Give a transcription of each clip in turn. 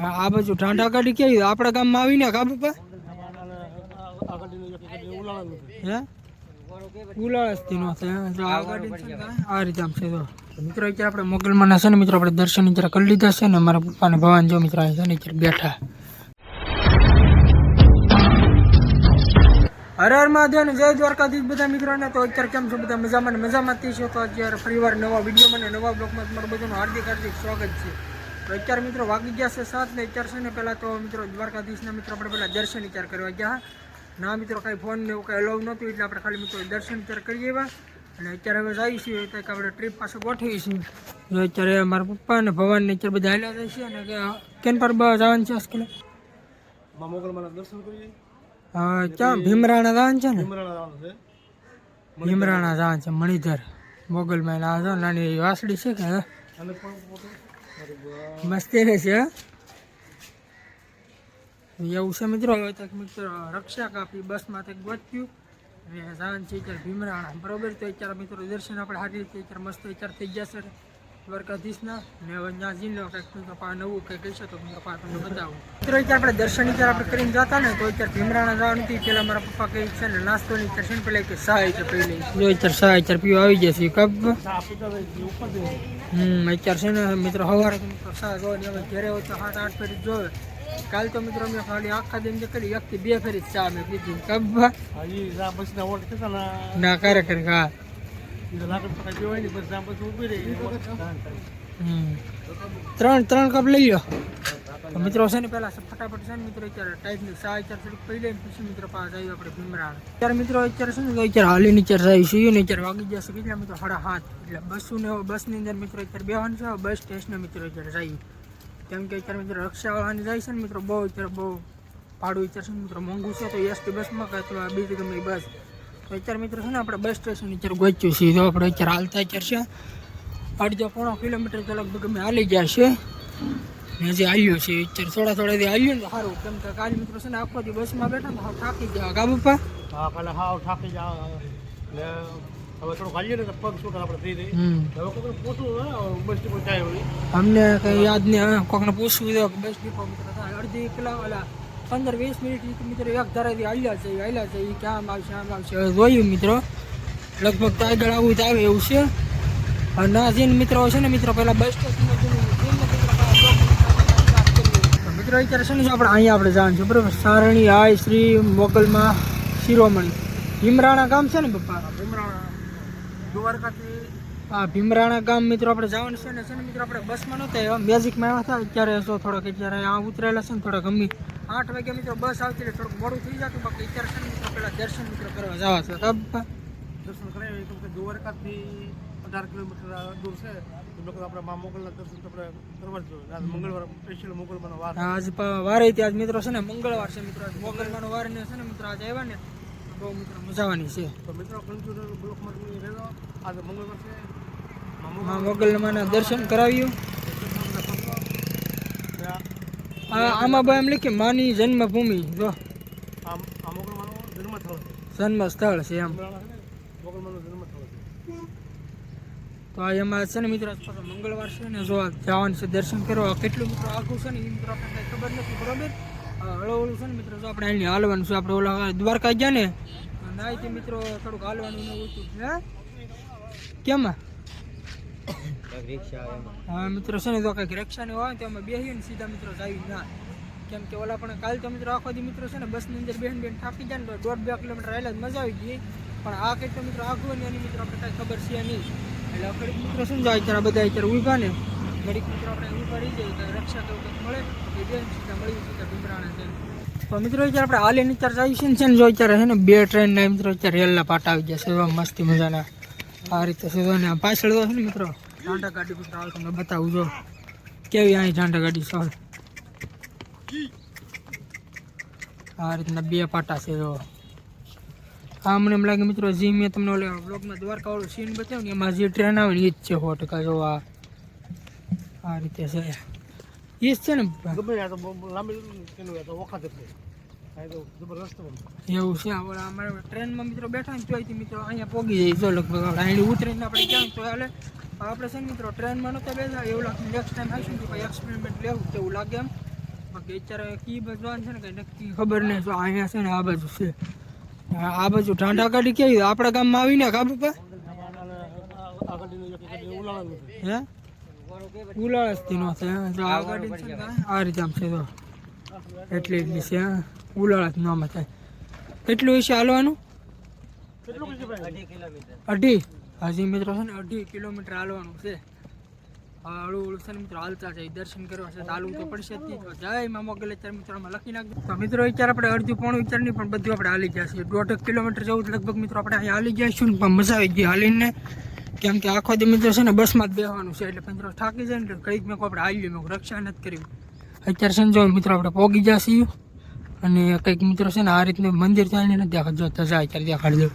આ આ બાજુ ઢાંઢા ગાડી કેવી આપણા ગામમાં આવીને કાબુ પર હે? ઉલાળસથી નો થાય. જો આ ગાડી છે ને આ રીતે આમ છે તો તો મિત્રો, અત્યારે આપણે મોગલમાં છે ને, મિત્રો, આપણે દર્શન અત્યારે કરી લીધા છે ને મારા પપ્પાને ભવાન જો મિત્રો અહીં છે ને, અત્યારે બેઠા. હર હર મહાદેવ ને જય દ્વારકાધીશ બધા મિત્રોને. તો અત્યારે કેમ છો બધા? મજામાં ને મજામાં જ છો તો અત્યારે ફરીવાર નવા વિડીયોમાં ને નવા બ્લોગમાં તમારું બધાનું હાર્દિક હાર્દિક સ્વાગત છે. તો અત્યારે મિત્રો વાગી ગયા છે સાત ને અત્યારે છે ને પહેલાં તો મિત્રો દ્વારકાધીશના મિત્રો આપણે પહેલાં દર્શન અત્યારે કરવા ગયા. ના મિત્રો કાંઈ ફોન ને એવું કાંઈ અલાઉ નહોતું એટલે આપણે ખાલી મિત્રો દર્શન અત્યારે કરી આવ્યા. અને અત્યારે હવે જઈએ છીએ તો આપણે ટ્રીપ પાસે ગોઠવી છીએ. તો અત્યારે મારા પપ્પા અને ભવાન ને અત્યારે બધા હાલ્યા જાય છે અને કે કેન પર બસ જવાનું છે સ્કૂલે દર્શન કરીએ? હા ક્યાં? ભીમરાણા જવાનું છે ને? ભીમરાણા જવાનું છે? ભીમરાણા જવાનું છે મણિધર. મોગલમાં આ જો નાની એવી વાસળી છે કે મસ્તી રહેશે એવું છે મિત્રો, હવે તો મિત્રો રક્ષા કાપી બસમાં ગોત્યું. અને જવાનું છે અત્યારે ભીમરાણા. બરોબર? તો અત્યારે મિત્રો દર્શન આપણે સારી રીતે અત્યારે મસ્ત અત્યારે થઈ જશે દ્વારકાધીશના. ને હવે ત્યાં જઈને કંઈક મિત્રો પા નવું કંઈક કહીશે તો મિત્રો પા તમને બતાવું. મિત્રો, અત્યારે આપણે દર્શન અત્યારે આપણે કરીને જતા ને તો અત્યારે ભીમરાણા જવાનું હતી પહેલાં મારા પપ્પા કહે છે ને નાસ્તોની અત્યારે છે ને કે સહાય છે પહેલી. જો અત્યારે સહાય અત્યારે પીવા આવી જશે કપ હોય. હમ અત્યારે છે ને મિત્રો સવારે મિત્રો સા જોવાની અમે ઘરે હોય તો સાત આઠ ફેરી જોવે. કાલ તો મિત્રો અમે ખાલી આખા દિન કરી એક એકથી બે ફેરી જ ચા અમે પીધી. થતા ના કરે કરે હા. ત્રણ ત્રણ કપ લઈ લો મિત્રો છે ને પહેલા ફટાફટ છે ને મિત્રો અત્યારે ટાઈપની ચા અત્યારે થોડીક પી લઈને પછી મિત્રો પાસે આવ્યું આપણે ભીમરાણ અત્યારે મિત્રો અત્યારે છે ને તો અત્યારે હાલીને અત્યારે જાય છીએ ને અત્યારે વાગી જશે. કેટલા મિત્રો? સાડા હાથ એટલે બસું ને બસની અંદર મિત્રો અત્યારે બેવાનું છે. હવે બસ સ્ટેશને મિત્રો અત્યારે જઈએ. કેમ કે અત્યારે મિત્રો રિક્ષાવાળાની જાય છે ને મિત્રો બહુ અત્યારે બહુ ભાડું અત્યારે છે ને મિત્રો મોંઘું છે. તો એસટી બસમાં કે અથવા બીજી ગમે એ બસ તો અત્યારે મિત્રો છે ને આપણે બસ સ્ટેશન અત્યારે ગોચ્યું છીએ તો આપણે અત્યારે હાલતા અત્યારે છે. અડધો પોણો કિલોમીટર તો લગભગ અમે હાલી ગયા છે ને હજી આવ્યો છે અત્યારે થોડા થોડા દી આવ્યો ને સારું. કેમ કે કાલ મિત્રો છે ને આખો દી બસમાં બેઠા ને હાવ થાકી ગયા કા બાપા હા, કાલે હાવ થાકી જાવ. એટલે હવે થોડું હાલીએ ને પગ શું કરે આપણે થઈ રહી હવે કોકને પૂછવું બસ ડીપો થાય હોય અમને કંઈ યાદ નહીં આવે કોકને પૂછવું તો બસ ડીપો મિત્રો થાય. અડધી કલાક ઓલા પંદર વીસ મિનિટ મિત્રો એક ધારાથી હાલ્યા છે હાલ્યા છે એ ક્યાં આવશે આમ આવશે હવે જોયું મિત્રો. લગભગ તો આગળ આવું જ આવે એવું છે. અને ના જઈને મિત્રો છે ને મિત્રો પહેલાં બસ સ્ટેશન મિત્રો અત્યારે છે આપણે અહીંયા આપણે જવાનું છે બરાબર? સારણી હાય શ્રી મોગલમાં શિરોમણી. ભીમરાણા ગામ છે ને પપ્પા? ભીમરાણા. દ્વારકાથી. હા ભીમરાણા ગામ મિત્રો આપણે જવાનું છે ને છે ને મિત્રો આપણે બસમાં નહોતા એવા મેજિકમાં આવ્યા હતા અત્યારે જો થોડાક અત્યારે આ ઉતરેલા છે ને થોડાક ગમી આઠ વાગે મિત્રો બસ આવતી એટલે થોડુંક મોડું થઈ જતું બાકી અત્યારે છે ને મિત્રો પહેલાં દર્શન મિત્રો કરવા જવા છે? દર્શન કરાવી દ્વારકાથી અઢાર કિલોમીટર દૂર છે. લોકો આપણે મા મોગલના દર્શન આપણે કરવા જોઈએ. આજ મંગળવાર સ્પેશિયલ મોગલમાંનો વાર આજ પ- હતી. આજ મિત્રો છે ને મંગળવાર છે મિત્રો. મોગલમાનો મોગલમાંનો વાર ને છે ને મિત્રો આજે આવ્યા ને બહુ મિત્રો મજાવાની છે. તો મિત્રો કન્ફ્યુઝન બ્લોકમાં તમે રહેલો આજે મંગળવાર છે. મા મોગલ દર્શન કરાવ્યું. આમાં ભાઈ એમ લખી માની જન્મભૂમિ. જો. આ આ મોગલમાંનો જન્મ જન્મ સ્થળ છે એમ. છે જન્મ છે. તો આ એમાં છે ને મિત્રો આજ પાછો મંગળવાર છે ને જો આ જવાનું છે દર્શન કરવા કેટલું મિત્રો આખું છે ને એ મિત્રો આપણને કાંઈ ખબર નથી બરોબર? આ હળવળું છે ને મિત્રો જો આપણે અહીં હાલવાનું છે આપણે ઓલા દ્વારકા ગયા ને નાઈથી મિત્રો થોડુંક હાલવાનું ને એવું હતું હે? કેમાં? હા મિત્રો છે ને તો કંઈક રિક્ષાને હોય તો અમે બેસીએ ને સીધા મિત્રો જાવી ના. કેમ કે ઓલા પણ કાલ તો મિત્રો આખો દી મિત્રો છે ને બસની અંદર બેન બેન થાકી જાય ને તો દોઢ બે કિલોમીટર આવેલા જ મજા આવી ગઈ. પણ આ કંઈક તો મિત્રો આખું ને એની મિત્રો આપણે કાંઈ ખબર છે નહીં. એટલે ઘડીક મિત્રો શું જાય અત્યારે બધા અત્યારે ઊભા ને. ઘડીક મિત્રો આપણે ઊભા રહી જઈએ તો રક્ષા તો મળે. એ બેન સીધા મળી સીધા તો મિત્રો અત્યારે આપણે હાલે નીચાર જઈશું છે ને જો અત્યારે છે ને બે ટ્રેન ના મિત્રો અત્યારે રેલના પાટા આવી ગયા છે. એવા મસ્તી મજાના. આ રીતે છે ને પાછળ તો છે ને મિત્રો ઝાંટા ગાડી પર હાલ તમને બતાવું જો. કેવી અહીં ઝાંટા ગાડી સર આ રીતના બે પાટા છે જો. આ મને એમ લાગે મિત્રો જે મેં તમને ઓલે બ્લોગમાં દ્વારકા વાળું સીન બતાવ્યું ને એમાં જે ટ્રેન આવે ને એ જ છે સો ટકા. જો આ આ રીતે છે. એ જ છે ને તો તો તો એવું છે. આ અમારે ટ્રેનમાં મિત્રો બેઠા ને તોય મિત્રો અહીંયા પોગી જાય જો લગભગ આપણે અહીં ઉતરીને આપણે ક્યાં તો હાલે. આપણે છે મિત્રો ટ્રેનમાં નહોતા બેઠા. એવું લાગે નેક્સ્ટ ટાઈમ આવીશું કે કોઈ એક્સપેરિમેન્ટ લેવું તેવું લાગે એમ. બાકી અત્યારે કી બજવાનું છે ને કઈ નક્કી ખબર નહીં. જો અહીંયા છે ને આ બાજુ છે. આ બાજુ ઠાંડા કાઢી કેવી આપણા ગામમાં આવીને કાબુ ગાડી છે હે. ઉલાળસથી નો છે આ ગાડી છે આ રીતે આમ છે તો એટલી એટલી છે. ઉલાળસ નામાં થાય. કેટલું હશે હાલવાનું? અઢી. હાજી મિત્રો છે ને અઢી કિલોમીટર હાલવાનું છે. હા, હળવું હળવું છે મિત્રો હાલતા જાય દર્શન કરવા છે તો હાલવું તો પડશે જ. તો મા મોગલ અત્યારે મિત્રોમાં લખી નાખજો. તો મિત્રો અત્યારે આપણે અડધું પોણું વિચાર બધું આપણે હાલી જશે દોઢ કિલોમીટર જેવું લગભગ મિત્રો આપણે અહીંયા હાલી ને પણ મજા આવી ગઈ હાલીને. કેમ આખો દી મિત્રો છે ને બસમાં જ બેસવાનું છે એટલે મિત્રો થાકી જાય ને કંઈક મેં આપણે હાલ્યું મેં રક્ષા નથી કરી. અત્યારે સંજો મિત્રો આપણે પોગી જશે અને કંઈક મિત્રો છે ને આ રીતનું મંદિર ચાલીને નથી દેખાડજો તો જાય ત્યારે દેખાડજો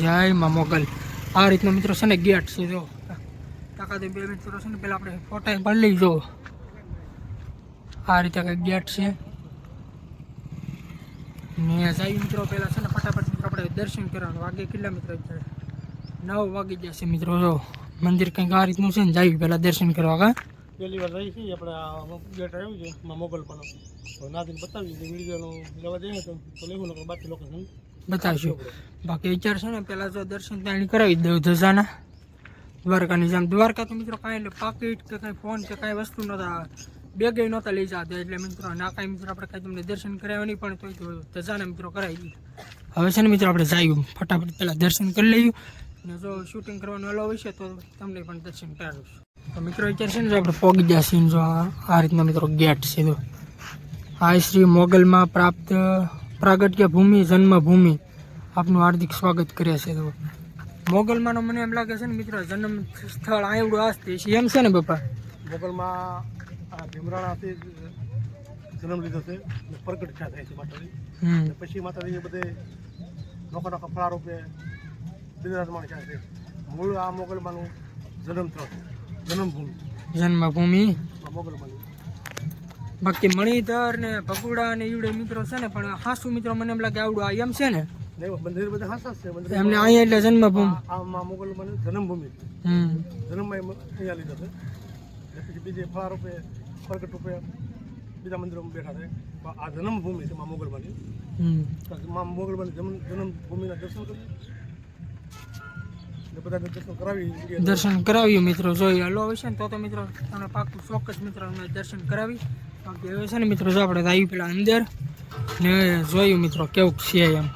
જય મા મોગલ. આ રીતનો મિત્રો છે ને ગેટ છે જો. તાકાત બે મિત્રો છે ને પેલા આપણે ફોટા પણ લઈ જો આ રીતે કંઈક ગેટ છે. ને જાય મિત્રો પહેલાં છે ને ફટાફટ મિત્રો આપણે દર્શન કરવાનું. વાગે કેટલા મિત્રો અત્યારે? નવ વાગી જશે મિત્રો જો મંદિર કંઈક આ રીતનું છે ને જાય પહેલાં દર્શન કરવા કા? પહેલી વાર રહી છીએ આપણે આ ગેટ આવ્યું છે માં મોગલ પણ. તો નાદીને બતાવી દીધું વિડીયોનું લેવા જઈએ તો તો લેવું નકર બાકી લોકેશન બતાવશું. બાકી વિચાર છે ને પહેલાં જો દર્શન ત્યાં કરાવી દઉં ધજાના. દ્વારકાની જેમ. દ્વારકા તો મિત્રો કાંઈ એટલે પાકીટ કે કાંઈ ફોન કે કાંઈ વસ્તુ નહોતા. બેગે નહોતા લઈ જતા, એટલે મિત્રો ના કાંઈ મિત્રો આપણે કાંઈ તમને દર્શન કરાવ્યા નહીં, પણ તોય ધજાને મિત્રો કરાવી હવે છે ને મિત્રો આપણે જાયું. ફટાફટ પહેલાં દર્શન કરી લઈએ. અને જો શૂટિંગ કરવાનું અલાવ હશે તો તમને પણ દર્શન કરાવીશું. તો મિત્રો વિચાર છે ને જો આપણે પોગી ગયા ને જો આ રીતના મિત્રો ગેટ છે તો આ શ્રી મોગલમાં પ્રાપ્ત પ્રાગટ્ય ભૂમિ જન્મભૂમિ. આપનું હાર્દિક સ્વાગત કરે છે તો મોગલમાંનો મને એમ લાગે છે ને મિત્રો જન્મ સ્થળ આયવડું આસ્તી છે. એમ છે ને બાપા મોગલમાં આ ભીમરાણાથી જન્મ લીધો છે પ્રગટ થયા થાય છે માતાજી. પછી માતાજી બધે લોકોના ફળા રૂપે બિરાજમાન થયા છે. મૂળ આ મોગલમાંનું જન્મ છે. જન્મભૂમિ. જન્મભૂમિ? મોગલમાંનું. બાકી મણિધર ને ભગુડા ને ઈવડે મિત્રો છે ને પણ હાસુ મિત્રો મને એમ લાગે આવડું આ એમ છે ને? મંદિર બધા હાસા છે. મંદિર એમને અહીંયા એટલે જન્મભૂમિ. આ આ મોગલમાંની જન્મભૂમિ. એમ અહીંયા લીધો છે. પછી બીજે ફળા રૂપે પ્રગટ રૂપે બીજા મંદિરોમાં બેઠા છે. આ જન્મભૂમિ છે મા મોગલમાંની મા મોગલમાંની જન્મ જન્મભૂમિના દર્શન કરી. દર્શન કરાવી દર્શન કરાવ્યું મિત્રો જોઈ હલો હશે ને તો તો મિત્રો તમને પાકું ચોક્કસ મિત્રો અમે દર્શન કરાવી. બાકી હવે છે ને મિત્રો જો આપણે આવી પેલા અંદર. ને જોયું મિત્રો કેવું છે એમ.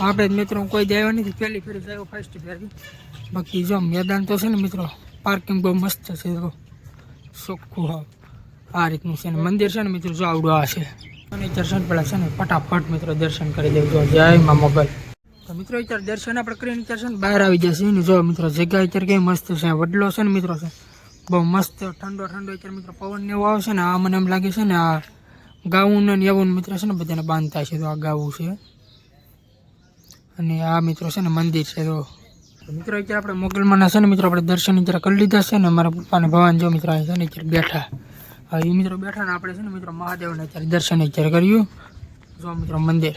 આપણે જ મિત્રો, કોઈ જ આવ્યા નથી. પહેલી ફેરી જાય ફર્સ્ટ ફેરી. બાકી જો મેદાન તો છે ને મિત્રો પાર્કિંગ બહુ મસ્ત છે તો. ચોખ્ખું હા આ રીતનું છે ને મંદિર છે ને મિત્રો, જો આવડું આ છે. અને દર્શન પેલા છે ને, ફટાફટ મિત્રો દર્શન કરી દેવું જો જય મા મોગલ. તો મિત્રો, અત્યારે દર્શન આપણે કરીને અત્યારે છે ને બહાર આવી જશે. ને જો મિત્રો, જગ્યા અત્યારે કંઈ મસ્ત છે. વડલો છે ને મિત્રો છે બહુ મસ્ત ઠંડો ઠંડો અત્યારે મિત્રો પવન ને એવું આવે છે ને, આ મને એમ લાગે છે ને, આ ગાઉન ને એવું મિત્રો છે ને, બધાને બાંધતા છે તો આ ગાવું છે. અને આ મિત્રો છે ને મંદિર છે તો મિત્રો અત્યારે આપણે મોગલમાંના છે ને મિત્રો આપણે દર્શન અત્યારે કરી લીધા છે ને મારા પપ્પાને ભવાન જો મિત્રો અહીં છે ને અત્યારે બેઠા. હા એ મિત્રો બેઠા ને આપણે છે ને મિત્રો મહાદેવને અત્યારે દર્શન અત્યારે કર્યું. જો મિત્રો મંદિર.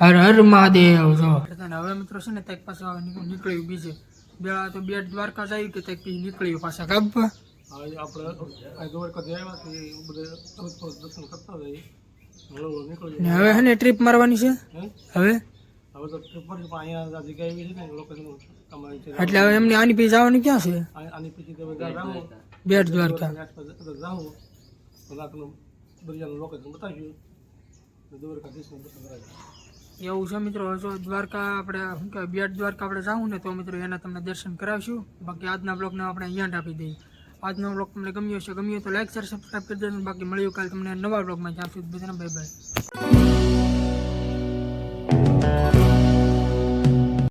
હર હર મહાદેવ જો. હવે મિત્રો છે ને ત્યાં પાછું નીકળ્યું બીજે. બે તો બે દ્વારકા જાય કે ત્યાં પછી નીકળ્યું પાછા કાપવા હવે છે હે ને ટ્રીપ મારવાની છે? હવે? હવે તો ટ્રીપ પર પણ અહીંયા જગ્યા એવી છે ને લોકેશન તમારી છે એટલે હવે એમને આની પછી જવાનું ક્યાં છે? આની પછી તમે જાઓ. બેટ દ્વારકા. જાઓ. દરિયાનું લોકેશન બતાવ્યું એવું છે મિત્રો જો દ્વારકા આપણે શું કહેવાય બેટ દ્વારકા આપણે જાવું ને તો મિત્રો એના તમને દર્શન કરાવશું. બાકી આજના બ્લોગને આપણે અહીંયા જ આપી દઈએ. આજનો બ્લોગ તમને ગમ્યો હશે ગમ્યો તો લાઈક શેર સબસ્ક્રાઈબ કરી દેજો. બાકી મળ્યું કાલે તમને નવા બ્લોગમાં. જ્યાં સુધી બધાને બાય બાય